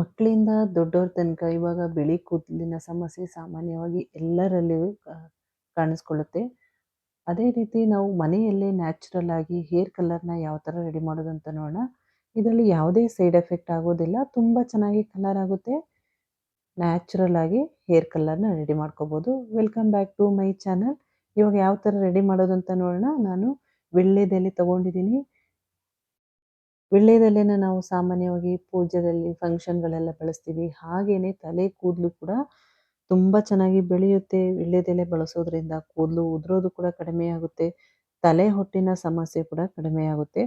ಮಕ್ಕಳಿಂದ ದೊಡ್ಡವ್ರ ತನಕ ಇವಾಗ ಬಿಳಿ ಕೂದಲಿನ ಸಮಸ್ಯೆ ಸಾಮಾನ್ಯವಾಗಿ ಎಲ್ಲರಲ್ಲಿಯೂ ಕಾಣಿಸ್ಕೊಳ್ಳುತ್ತೆ. ಅದೇ ರೀತಿ ನಾವು ಮನೆಯಲ್ಲೇ ನ್ಯಾಚುರಲ್ ಆಗಿ ಹೇರ್ ಕಲರ್ನ ಯಾವ ಥರ ರೆಡಿ ಮಾಡೋದು ಅಂತ ನೋಡೋಣ. ಇದರಲ್ಲಿ ಯಾವುದೇ ಸೈಡ್ ಎಫೆಕ್ಟ್ ಆಗೋದಿಲ್ಲ. ತುಂಬ ಚೆನ್ನಾಗಿ ಕಲರ್ ಆಗುತ್ತೆ. ನ್ಯಾಚುರಲ್ ಆಗಿ ಹೇರ್ ಕಲರ್ನ ರೆಡಿ ಮಾಡ್ಕೋಬೋದು. Welcome back to my channel. ಇವಾಗ ಯಾವ ಥರ ರೆಡಿ ಮಾಡೋದು ಅಂತ ನೋಡೋಣ. ನಾನು ವಿಳ್ಳೆದೆಲೆ ತೊಗೊಂಡಿದ್ದೀನಿ. ವಿಳ್ಳೆದೆಲೆನ ನಾವು ಸಾಮಾನ್ಯವಾಗಿ ಪೂಜೆಯಲ್ಲಿ ಫಂಕ್ಷನ್ಗಳೆಲ್ಲ ಬಳಸ್ತೀವಿ. ಹಾಗೆಯೇ ತಲೆ ಕೂದಲು ಕೂಡ ತುಂಬ ಚೆನ್ನಾಗಿ ಬೆಳೆಯುತ್ತೆ. ವೀಳ್ಯದೆಲೆ ಬಳಸೋದ್ರಿಂದ ಕೂದಲು ಉದುರೋದು ಕೂಡ ಕಡಿಮೆ ಆಗುತ್ತೆ. ತಲೆ ಹೊಟ್ಟಿನ ಸಮಸ್ಯೆ ಕೂಡ ಕಡಿಮೆ ಆಗುತ್ತೆ.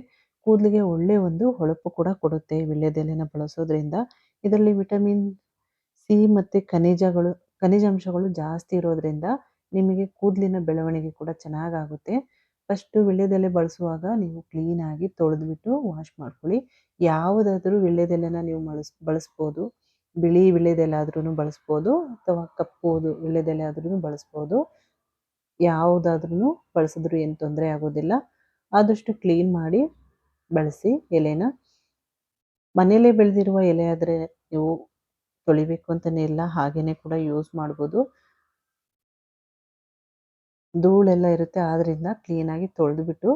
ಕೂದಲಿಗೆ ಒಳ್ಳೆ ಒಂದು ಹೊಳಪು ಕೂಡ ಕೊಡುತ್ತೆ ವೀಳ್ಯದೆಲೆನ ಬಳಸೋದ್ರಿಂದ. ಇದರಲ್ಲಿ ವಿಟಮಿನ್ ಸಿ ಮತ್ತು ಖನಿಜಗಳು, ಖನಿಜಾಂಶಗಳು ಜಾಸ್ತಿ ಇರೋದ್ರಿಂದ ನಿಮಗೆ ಕೂದಲಿನ ಬೆಳವಣಿಗೆ ಕೂಡ ಚೆನ್ನಾಗಾಗುತ್ತೆ. ಫಸ್ಟು ವೀಳ್ಯದೆಲೆ ಬಳಸುವಾಗ ನೀವು ಕ್ಲೀನಾಗಿ ತೊಳೆದ್ಬಿಟ್ಟು ವಾಶ್ ಮಾಡ್ಕೊಳ್ಳಿ. ಯಾವುದಾದ್ರೂ ವೀಳ್ಯದೆಲೆನ ನೀವು ಬಳಸ್ ಬಳಸ್ಬೋದು. ಬಿಳಿ ವೀಳ್ಯದೆಲೆ ಆದ್ರೂ ಬಳಸ್ಬೋದು ಅಥವಾ ಕಪ್ಪುದು ವೀಳ್ಯದೆಲೆ ಆದ್ರೂ ಬಳಸ್ಬೋದು. ಯಾವುದಾದ್ರೂ ಬಳಸಿದ್ರು ಏನು ತೊಂದರೆ ಆಗೋದಿಲ್ಲ. ಆದಷ್ಟು ಕ್ಲೀನ್ ಮಾಡಿ ಬಳಸಿ ಎಲೆನ. ಮನೆಯಲ್ಲೇ ಬೆಳೆದಿರುವ ಎಲೆ ಆದರೆ ನೀವು ತೊಳಿಬೇಕು ಅಂತಲೇ ಇಲ್ಲ. ಹಾಗೆಯೇ ಕೂಡ ಯೂಸ್ ಮಾಡ್ಬೋದು. ಧೂಳೆಲ್ಲ ಇರುತ್ತೆ ಆದ್ದರಿಂದ ಕ್ಲೀನಾಗಿ ತೊಳೆದುಬಿಟ್ಟು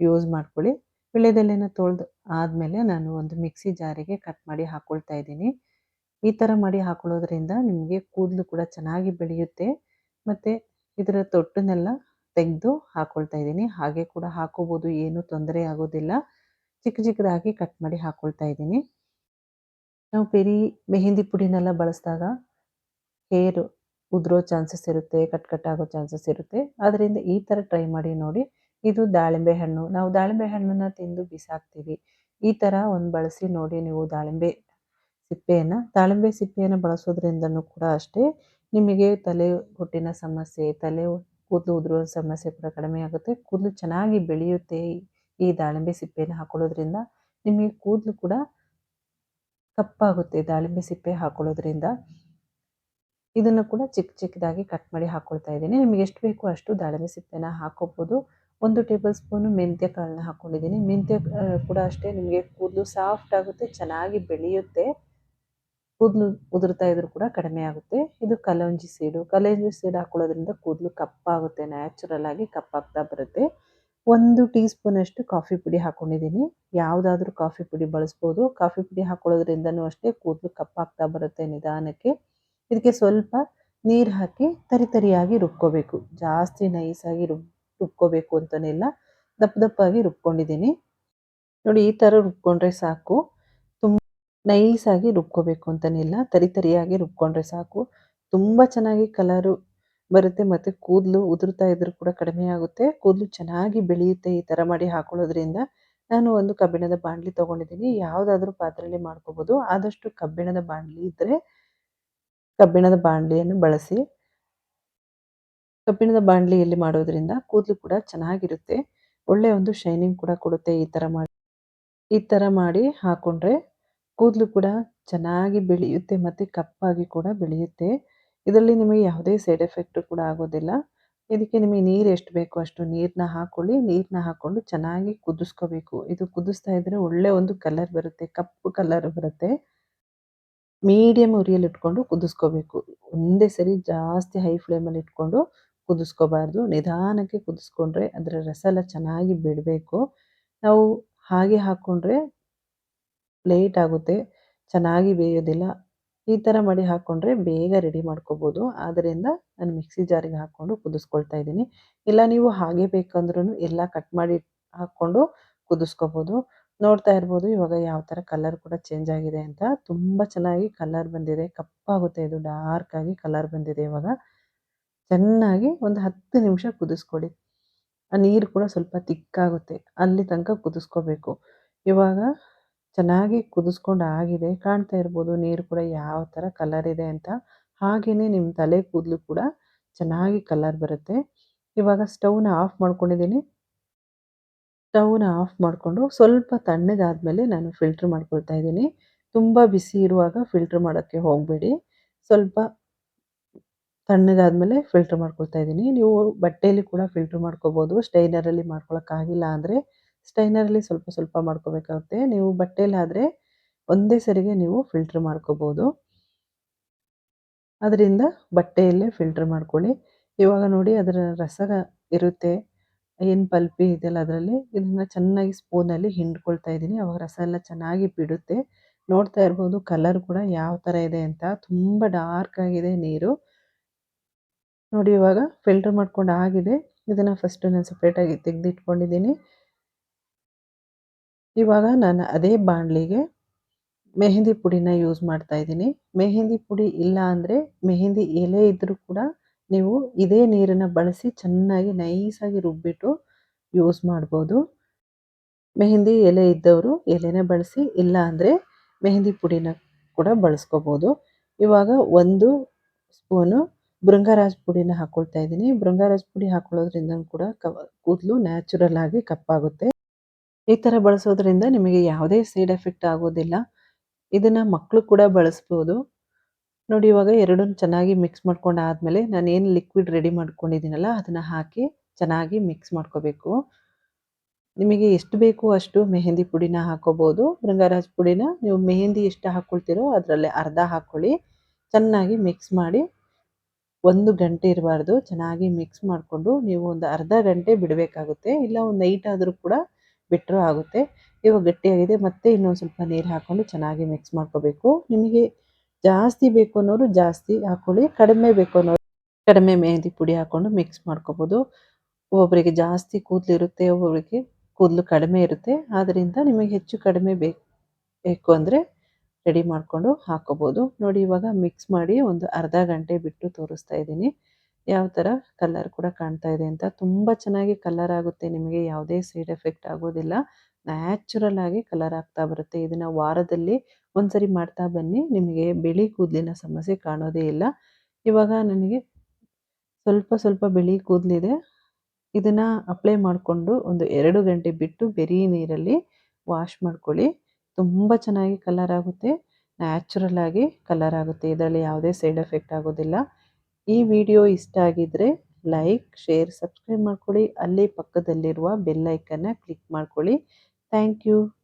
ಯೂಸ್ ಮಾಡ್ಕೊಳ್ಳಿ. ವಿಳ್ಯದೆಲೆನ ತೊಳೆದು ಆದಮೇಲೆ ನಾನು ಒಂದು ಮಿಕ್ಸಿ ಜಾರಿಗೆ ಕಟ್ ಮಾಡಿ ಹಾಕ್ಕೊಳ್ತಾ ಇದ್ದೀನಿ. ಈ ಥರ ಮಾಡಿ ಹಾಕೊಳ್ಳೋದ್ರಿಂದ ನಿಮಗೆ ಕೂದಲು ಕೂಡ ಚೆನ್ನಾಗಿ ಬೆಳೆಯುತ್ತೆ. ಮತ್ತು ಇದರ ತೊಟ್ಟನ್ನೆಲ್ಲ ತೆಗೆದು ಹಾಕ್ಕೊಳ್ತಾ ಇದ್ದೀನಿ. ಹಾಗೆ ಕೂಡ ಹಾಕೋಬೋದು, ಏನೂ ತೊಂದರೆ ಆಗೋದಿಲ್ಲ. ಚಿಕ್ಕ ಚಿಕ್ಕದಾಗಿ ಕಟ್ ಮಾಡಿ ಹಾಕ್ಕೊಳ್ತಾ ಇದ್ದೀನಿ. ನಾವು ಬೆರಿ ಮೆಹಂದಿ ಪುಡಿನೆಲ್ಲ ಬಳಸಿದಾಗ ಹೇರು ಉದುರೋ ಚಾನ್ಸಸ್ ಇರುತ್ತೆ, ಕಟ್ ಕಟ್ ಆಗೋ ಚಾನ್ಸಸ್ ಇರುತ್ತೆ. ಅದರಿಂದ ಈ ಥರ ಟ್ರೈ ಮಾಡಿ ನೋಡಿ. ಇದು ದಾಳಿಂಬೆ ಹಣ್ಣು. ನಾವು ದಾಳಿಂಬೆ ಹಣ್ಣನ್ನು ತಿಂದು ಬಿಸಾಕ್ತೀವಿ. ಈ ಥರ ಒಂದು ಬಳಸಿ ನೋಡಿ ನೀವು ದಾಳಿಂಬೆ ಸಿಪ್ಪೆಯನ್ನು. ದಾಳಿಂಬೆ ಸಿಪ್ಪೆಯನ್ನು ಬಳಸೋದ್ರಿಂದನೂ ಕೂಡ ಅಷ್ಟೇ ನಿಮಗೆ ತಲೆ ಹುಟ್ಟಿನ ಸಮಸ್ಯೆ, ತಲೆ ಕೂದಲು ಉದುರೋ ಸಮಸ್ಯೆ ಕೂಡ ಕಡಿಮೆ ಆಗುತ್ತೆ. ಕೂದಲು ಚೆನ್ನಾಗಿ ಬೆಳೆಯುತ್ತೆ ಈ ದಾಳಿಂಬೆ ಸಿಪ್ಪೆಯನ್ನು ಹಾಕೊಳ್ಳೋದ್ರಿಂದ. ನಿಮಗೆ ಕೂದಲು ಕೂಡ ಕಪ್ಪಾಗುತ್ತೆ ದಾಳಿಂಬೆ ಸಿಪ್ಪೆ ಹಾಕೊಳ್ಳೋದ್ರಿಂದ. ಇದನ್ನು ಕೂಡ ಚಿಕ್ಕ ಚಿಕ್ಕದಾಗಿ ಕಟ್ ಮಾಡಿ ಹಾಕ್ಕೊಳ್ತಾ ಇದ್ದೀನಿ. ನಿಮಗೆ ಎಷ್ಟು ಬೇಕೋ ಅಷ್ಟು ದಾಳಿಂಬೆ ಸಿಪ್ಪೆನ ಹಾಕೋಬೋದು. ಒಂದು ಟೇಬಲ್ ಸ್ಪೂನು ಮೆಂತ್ಯ ಕಾಳನ್ನ ಹಾಕ್ಕೊಂಡಿದ್ದೀನಿ ಮೆಂತ್ಯ ಕೂಡ ಅಷ್ಟೇ ನಿಮಗೆ ಕೂದಲು ಸಾಫ್ಟ್ ಆಗುತ್ತೆ, ಚೆನ್ನಾಗಿ ಬೆಳೆಯುತ್ತೆ. ಕೂದಲು ಉದುರ್ತಾ ಇದ್ರು ಕೂಡ ಕಡಿಮೆ ಆಗುತ್ತೆ. ಇದು ಕಲಂಜಿ ಸೀಡು. ಕಲಂಜಿ ಸೀಡ್ ಹಾಕೊಳ್ಳೋದ್ರಿಂದ ಕೂದಲು ಕಪ್ಪಾಗುತ್ತೆ, ನ್ಯಾಚುರಲ್ ಆಗಿ ಕಪ್ಪಾಗ್ತಾ ಬರುತ್ತೆ. ಒಂದು ಟೀ ಸ್ಪೂನ್ ಅಷ್ಟು ಕಾಫಿ ಪುಡಿ ಹಾಕ್ಕೊಂಡಿದ್ದೀನಿ ಯಾವುದಾದ್ರೂ ಕಾಫಿ ಪುಡಿ ಬಳಸ್ಬೋದು. ಕಾಫಿ ಪುಡಿ ಹಾಕೊಳ್ಳೋದ್ರಿಂದನೂ ಅಷ್ಟೇ ಕೂದಲು ಕಪ್ಪಾಗ್ತಾ ಬರುತ್ತೆ ನಿಧಾನಕ್ಕೆ. ಇದಕ್ಕೆ ಸ್ವಲ್ಪ ನೀರು ಹಾಕಿ ತರಿತರಿಯಾಗಿ ರುಬ್ಕೋಬೇಕು. ಜಾಸ್ತಿ ನೈಸಾಗಿ ರುಬ್, ರುಬ್ಕೋಬೇಕು ಅಂತಲೇ ದಪ್ಪ ದಪ್ಪಾಗಿ ರುಬ್ಕೊಂಡಿದ್ದೀನಿ. ನೋಡಿ ಈ ಥರ ರುಬ್ಕೊಂಡ್ರೆ ಸಾಕು. ತುಂಬ ನೈಸಾಗಿ ರುಬ್ಕೋಬೇಕು ಅಂತನಿಲ್ಲ ತರಿತರಿಯಾಗಿ ರುಬ್ಕೊಂಡ್ರೆ ಸಾಕು. ತುಂಬ ಚೆನ್ನಾಗಿ ಕಲರು ಬರುತ್ತೆ ಮತ್ತು ಕೂದಲು ಉದುರ್ತಾ ಇದ್ರೂ ಕೂಡ ಕಡಿಮೆ ಆಗುತ್ತೆ. ಕೂದಲು ಚೆನ್ನಾಗಿ ಬೆಳೆಯುತ್ತೆ ಈ ಥರ ಮಾಡಿ ಹಾಕೊಳ್ಳೋದ್ರಿಂದ. ನಾನು ಒಂದು ಕಬ್ಬಿಣದ ಬಾಣಲಿ ತೊಗೊಂಡಿದ್ದೀನಿ. ಯಾವುದಾದ್ರೂ ಪಾತ್ರೆಯಲ್ಲಿ ಮಾಡ್ಕೋಬೋದು. ಆದಷ್ಟು ಕಬ್ಬಿಣದ ಬಾಣಲಿ ಇದ್ದರೆ ಕಬ್ಬಿಣದ ಬಾಣಲಿಯನ್ನು ಬಳಸಿ. ಕಬ್ಬಿಣದ ಬಾಣಲಿಯಲ್ಲಿ ಮಾಡೋದ್ರಿಂದ ಕೂದಲು ಕೂಡ ಚೆನ್ನಾಗಿರುತ್ತೆ. ಒಳ್ಳೆಯ ಒಂದು ಶೈನಿಂಗ್ ಕೂಡ ಕೊಡುತ್ತೆ ಈ ಥರ ಮಾಡಿ. ಈ ಥರ ಮಾಡಿ ಹಾಕೊಂಡ್ರೆ ಕೂದಲು ಕೂಡ ಚೆನ್ನಾಗಿ ಬೆಳೆಯುತ್ತೆ ಮತ್ತು ಕಪ್ಪಾಗಿ ಕೂಡ ಬೆಳೆಯುತ್ತೆ. ಇದರಲ್ಲಿ ನಿಮಗೆ ಯಾವುದೇ ಸೈಡ್ ಎಫೆಕ್ಟ್ ಕೂಡ ಆಗೋದಿಲ್ಲ. ಇದಕ್ಕೆ ನಿಮಗೆ ನೀರು ಎಷ್ಟು ಬೇಕೋ ಅಷ್ಟು ನೀರನ್ನ ಹಾಕೊಳ್ಳಿ. ನೀರನ್ನ ಹಾಕ್ಕೊಂಡು ಚೆನ್ನಾಗಿ ಕುದಿಸ್ಕೋಬೇಕು. ಇದು ಕುದಿಸ್ತಾ ಇದ್ದರೆ ಒಳ್ಳೆ ಒಂದು ಕಲರ್ ಬರುತ್ತೆ. ಕಪ್ಪು ಕಲರ್ ಬರುತ್ತೆ. ಮೀಡಿಯಮ್ ಉರಿಯಲ್ಲಿ ಇಟ್ಕೊಂಡು ಕುದಿಸ್ಕೋಬೇಕು. ಒಂದೇ ಸರಿ ಜಾಸ್ತಿ ಹೈ ಫ್ಲೇಮಲ್ಲಿ ಇಟ್ಕೊಂಡು ಕುದಿಸ್ಕೋಬಾರ್ದು. ನಿಧಾನಕ್ಕೆ ಕುದಿಸ್ಕೊಂಡ್ರೆ ಅದರ ರಸ ಎಲ್ಲ ಚೆನ್ನಾಗಿ ಬಿಡಬೇಕು. ನಾವು ಹಾಗೆ ಹಾಕ್ಕೊಂಡ್ರೆ ಲೇಟ್ ಆಗುತ್ತೆ. ಚೆನ್ನಾಗಿ ಬೇಯೋದಿಲ್ಲ. ಈ ಥರ ಮಾಡಿ ಹಾಕ್ಕೊಂಡ್ರೆ ಬೇಗ ರೆಡಿ ಮಾಡ್ಕೋಬೋದು. ಆದ್ದರಿಂದ ನಾನು ಮಿಕ್ಸಿ ಜಾರಿಗೆ ಹಾಕ್ಕೊಂಡು ಕುದಿಸ್ಕೊಳ್ತಾ ಇದ್ದೀನಿ. ಇಲ್ಲ, ನೀವು ಹಾಗೆ ಬೇಕಂದ್ರೂ ಎಲ್ಲ ಕಟ್ ಮಾಡಿ ಹಾಕ್ಕೊಂಡು ಕುದಿಸ್ಕೋಬೋದು. ನೋಡ್ತಾ ಇರ್ಬೋದು, ಇವಾಗ ಯಾವ ಥರ ಕಲರ್ ಕೂಡ ಚೇಂಜ್ ಆಗಿದೆ ಅಂತ. ತುಂಬ ಚೆನ್ನಾಗಿ ಕಲರ್ ಬಂದಿದೆ, ಕಪ್ಪಾಗುತ್ತೆ ಇದು ಡಾರ್ಕ್ ಆಗಿ ಕಲರ್ ಬಂದಿದೆ ಇವಾಗ. ಚೆನ್ನಾಗಿ ಒಂದು ಹತ್ತು ನಿಮಿಷ ಕುದಿಸ್ಕೊಡಿ ಆ ನೀರು ಕೂಡ ಸ್ವಲ್ಪ ತಿಕ್ಕಾಗುತ್ತೆ, ಅಲ್ಲಿ ತನಕ ಕುದಿಸ್ಕೋಬೇಕು. ಇವಾಗ ಚೆನ್ನಾಗಿ ಕುದಿಸ್ಕೊಂಡು ಆಗಿದೆ, ಕಾಣ್ತಾ ಇರ್ಬೋದು ನೀರು ಕೂಡ ಯಾವ ಥರ ಕಲರ್ ಇದೆ ಅಂತ. ಹಾಗೆಯೇ ನಿಮ್ಮ ತಲೆ ಕೂದಲು ಕೂಡ ಚೆನ್ನಾಗಿ ಕಲರ್ ಬರುತ್ತೆ. ಇವಾಗ ಸ್ಟವ್ನ ಆಫ್ ಮಾಡ್ಕೊಂಡಿದ್ದೀನಿ. ಸ್ಟವ್ನ ಆಫ್ ಮಾಡಿಕೊಂಡು ಸ್ವಲ್ಪ ತಣ್ಣಗಾದಮೇಲೆ ನಾನು ಫಿಲ್ಟ್ರ್ ಮಾಡ್ಕೊಳ್ತಾ ಇದ್ದೀನಿ. ತುಂಬ ಬಿಸಿ ಇರುವಾಗ ಫಿಲ್ಟ್ರ್ ಮಾಡೋಕ್ಕೆ ಹೋಗಬೇಡಿ. ಸ್ವಲ್ಪ ತಣ್ಣಗಾದಮೇಲೆ ಫಿಲ್ಟ್ರ್ ಮಾಡ್ಕೊಳ್ತಾ ಇದ್ದೀನಿ. ನೀವು ಬಟ್ಟೆಯಲ್ಲಿ ಕೂಡ ಫಿಲ್ಟ್ರ್ ಮಾಡ್ಕೋಬೋದು. ಸ್ಟೈನರಲ್ಲಿ ಮಾಡ್ಕೊಳಕ್ಕಾಗಿಲ್ಲ ಅಂದರೆ ಸ್ಟೈನರಲ್ಲಿ ಸ್ವಲ್ಪ ಸ್ವಲ್ಪ ಮಾಡ್ಕೋಬೇಕಾಗುತ್ತೆ. ನೀವು ಬಟ್ಟೆಯಲ್ಲಾದರೆ ಒಂದೇ ಸರಿಗೆ ನೀವು ಫಿಲ್ಟ್ರ್ ಮಾಡ್ಕೋಬೋದು. ಅದರಿಂದ ಬಟ್ಟೆಯಲ್ಲೇ ಫಿಲ್ಟ್ರ್ ಮಾಡ್ಕೊಳ್ಳಿ. ಇವಾಗ ನೋಡಿ ಅದರ ರಸ ಇರುತ್ತೆ. ಏನು ಪಲ್ಪಿ ಇದೆಯಲ್ಲ ಅದರಲ್ಲಿ? ಇದನ್ನ ಚೆನ್ನಾಗಿ ಸ್ಪೂನಲ್ಲಿ ಹಿಂಡ್ಕೊಳ್ತಾ ಇದ್ದೀನಿ. ಅವಾಗ ರಸ ಎಲ್ಲ ಚೆನ್ನಾಗಿ ಬಿಡುತ್ತೆ. ನೋಡ್ತಾ ಇರ್ಬೋದು ಕಲರ್ ಕೂಡ ಯಾವ ಥರ ಇದೆ ಅಂತ. ತುಂಬ ಡಾರ್ಕ್ ಆಗಿದೆ ನೀರು. ನೋಡಿ ಇವಾಗ ಫಿಲ್ಟರ್ ಮಾಡ್ಕೊಂಡು ಆಗಿದೆ. ಇದನ್ನು ಫಸ್ಟ್ ನಾನು ಸಪ್ರೇಟಾಗಿ ತೆಗೆದಿಟ್ಕೊಂಡಿದ್ದೀನಿ. ಇವಾಗ ನಾನು ಅದೇ ಬಾಣಲಿಗೆ ಮೆಹಂದಿ ಪುಡಿನ ಯೂಸ್ ಮಾಡ್ತಾ ಇದ್ದೀನಿ. ಮೆಹಂದಿ ಪುಡಿ ಇಲ್ಲ ಅಂದರೆ ಮೆಹಂದಿ ಎಲೆ ಇದ್ದರೂ ಕೂಡ ನೀವು ಇದೇ ನೀರನ್ನು ಬಳಸಿ ಚೆನ್ನಾಗಿ ನೈಸಾಗಿ ರುಬ್ಬಿಟ್ಟು ಯೂಸ್ ಮಾಡ್ಬೋದು. ಮೆಹಂದಿ ಎಲೆ ಇದ್ದವರು ಎಲೆನ ಬಳಸಿ, ಇಲ್ಲ ಅಂದರೆ ಮೆಹಂದಿ ಪುಡಿನ ಕೂಡ ಬಳಸ್ಕೋಬೋದು. ಇವಾಗ ಒಂದು ಸ್ಪೂನು ಬೃಂಗರಾಜ್ ಪುಡಿನ ಹಾಕ್ಕೊಳ್ತಾ ಇದ್ದೀನಿ. ಬೃಂಗರಾಜ್ ಪುಡಿ ಹಾಕೊಳ್ಳೋದ್ರಿಂದ ಕೂಡ ಕೂದಲು ನ್ಯಾಚುರಲ್ ಆಗಿ ಕಪ್ಪಾಗುತ್ತೆ. ಈ ಥರ ಬಳಸೋದ್ರಿಂದ ನಿಮಗೆ ಯಾವುದೇ ಸೈಡ್ ಎಫೆಕ್ಟ್ ಆಗೋದಿಲ್ಲ. ಇದನ್ನು ಮಕ್ಕಳು ಕೂಡ ಬಳಸ್ಬೋದು. ನೋಡಿ ಇವಾಗ ಎರಡನ್ನೂ ಚೆನ್ನಾಗಿ ಮಿಕ್ಸ್ ಮಾಡ್ಕೊಂಡು ಆದಮೇಲೆ ನಾನು ಏನು ಲಿಕ್ವಿಡ್ ರೆಡಿ ಮಾಡ್ಕೊಂಡಿದ್ದೀನಲ್ಲ, ಅದನ್ನು ಹಾಕಿ ಚೆನ್ನಾಗಿ ಮಿಕ್ಸ್ ಮಾಡ್ಕೋಬೇಕು. ನಿಮಗೆ ಎಷ್ಟು ಬೇಕು ಅಷ್ಟು ಮೆಹಂದಿ ಪುಡಿನ ಹಾಕೋಬೋದು. ಬೃಂಗಾರಾಜ್ ಪುಡಿನ ನೀವು ಮೆಹಂದಿ ಎಷ್ಟು ಹಾಕ್ಕೊಳ್ತೀರೋ ಅದರಲ್ಲೇ ಅರ್ಧ ಹಾಕ್ಕೊಳ್ಳಿ ಚೆನ್ನಾಗಿ ಮಿಕ್ಸ್ ಮಾಡಿ ಒಂದು ಗಂಟೆ ಇರಬಾರ್ದು. ಚೆನ್ನಾಗಿ ಮಿಕ್ಸ್ ಮಾಡಿಕೊಂಡು ನೀವು ಒಂದು ಅರ್ಧ ಗಂಟೆ ಬಿಡಬೇಕಾಗುತ್ತೆ. ಇಲ್ಲ ಒಂದು ನೈಟ್ ಆದರೂ ಕೂಡ ಬಿಟ್ಟರೂ ಆಗುತ್ತೆ. ಇವಾಗ ಗಟ್ಟಿಯಾಗಿದೆ, ಮತ್ತೆ ಇನ್ನೊಂದು ಸ್ವಲ್ಪ ನೀರು ಹಾಕ್ಕೊಂಡು ಚೆನ್ನಾಗಿ ಮಿಕ್ಸ್ ಮಾಡ್ಕೋಬೇಕು. ನಿಮಗೆ ಜಾಸ್ತಿ ಬೇಕು ಅನ್ನೋರು ಜಾಸ್ತಿ ಹಾಕ್ಕೊಳ್ಳಿ ಕಡಿಮೆ ಬೇಕು ಅನ್ನೋರು ಕಡಿಮೆ ಮೆಹಂದಿ ಪುಡಿ ಹಾಕ್ಕೊಂಡು ಮಿಕ್ಸ್ ಮಾಡ್ಕೋಬೋದು. ಒಬ್ಬೊಬ್ಬರಿಗೆ ಜಾಸ್ತಿ ಕೂದಲು ಇರುತ್ತೆ ಒಬ್ಬೊಬ್ಬರಿಗೆ ಕೂದಲು ಕಡಿಮೆ ಇರುತ್ತೆ. ಆದ್ದರಿಂದ ನಿಮಗೆ ಹೆಚ್ಚು ಕಡಿಮೆ ಬೇಕು ಬೇಕು ಅಂದರೆ ರೆಡಿ ಮಾಡಿಕೊಂಡು ಹಾಕೋಬೋದು. ನೋಡಿ ಇವಾಗ ಮಿಕ್ಸ್ ಮಾಡಿ ಒಂದು ಅರ್ಧ ಗಂಟೆ ಬಿಟ್ಟು ತೋರಿಸ್ತಾ ಇದ್ದೀನಿ. ಯಾವ ಥರ ಕಲರ್ ಕೂಡ ಕಾಣ್ತಾ ಇದೆ ಅಂತ. ತುಂಬ ಚೆನ್ನಾಗಿ ಕಲರ್ ಆಗುತ್ತೆ. ನಿಮಗೆ ಯಾವುದೇ ಸೈಡ್ ಎಫೆಕ್ಟ್ ಆಗೋದಿಲ್ಲ. ನ್ಯಾಚುರಲ್ ಆಗಿ ಕಲರ್ ಆಗ್ತಾ ಬರುತ್ತೆ. ಇದನ್ನು ವಾರದಲ್ಲಿ ಒಂದ್ಸರಿ ಮಾಡ್ತಾ ಬನ್ನಿ. ನಿಮಗೆ ಬಿಳಿ ಕೂದಲಿನ ಸಮಸ್ಯೆ ಕಾಣೋದೇ ಇಲ್ಲ. ಇವಾಗ ನನಗೆ ಸ್ವಲ್ಪ ಸ್ವಲ್ಪ ಬಿಳಿ ಕೂದಲಿದೆ. ಇದನ್ನು ಅಪ್ಲೈ ಮಾಡಿಕೊಂಡು ಒಂದು ಎರಡು ಗಂಟೆ ಬಿಟ್ಟು ಬೆರಿ ನೀರಲ್ಲಿ ವಾಶ್ ಮಾಡ್ಕೊಳ್ಳಿ. ತುಂಬ ಚೆನ್ನಾಗಿ ಕಲರ್ ಆಗುತ್ತೆ. ನ್ಯಾಚುರಲ್ ಆಗಿ ಕಲರ್ ಆಗುತ್ತೆ. ಇದರಲ್ಲಿ ಯಾವುದೇ ಸೈಡ್ ಎಫೆಕ್ಟ್ ಆಗೋದಿಲ್ಲ. ಈ ವಿಡಿಯೋ ಇಷ್ಟ ಆಗಿದ್ದರೆ ಲೈಕ್ ಶೇರ್ ಸಬ್ಸ್ಕ್ರೈಬ್ ಮಾಡ್ಕೊಳ್ಳಿ. ಅಲ್ಲಿ ಪಕ್ಕದಲ್ಲಿರುವ ಬೆಲ್ ಐಕನ್ನ ಕ್ಲಿಕ್ ಮಾಡ್ಕೊಳ್ಳಿ. Thank you.